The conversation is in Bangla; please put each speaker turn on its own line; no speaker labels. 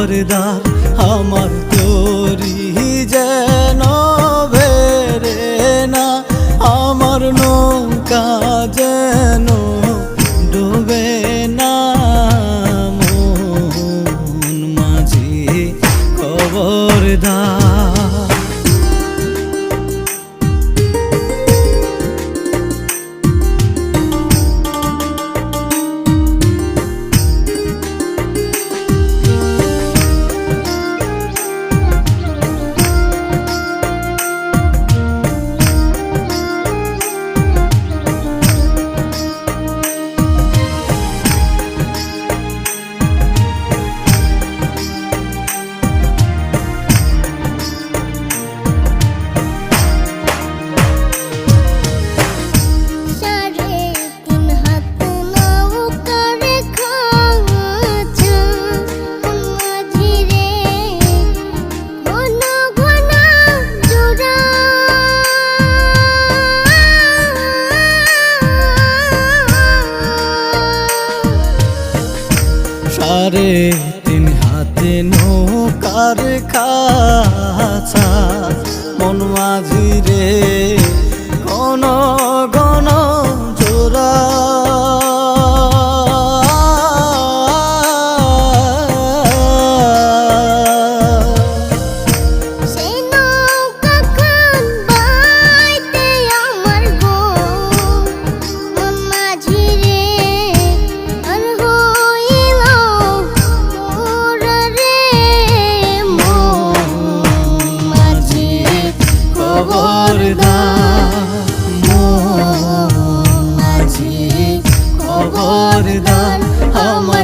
acordar রে তিন হাতে নৌকার কাছা। মন মাঝি রে ঘন ঘন জোড়া।
খবরদা মাঝি খবরদার আমার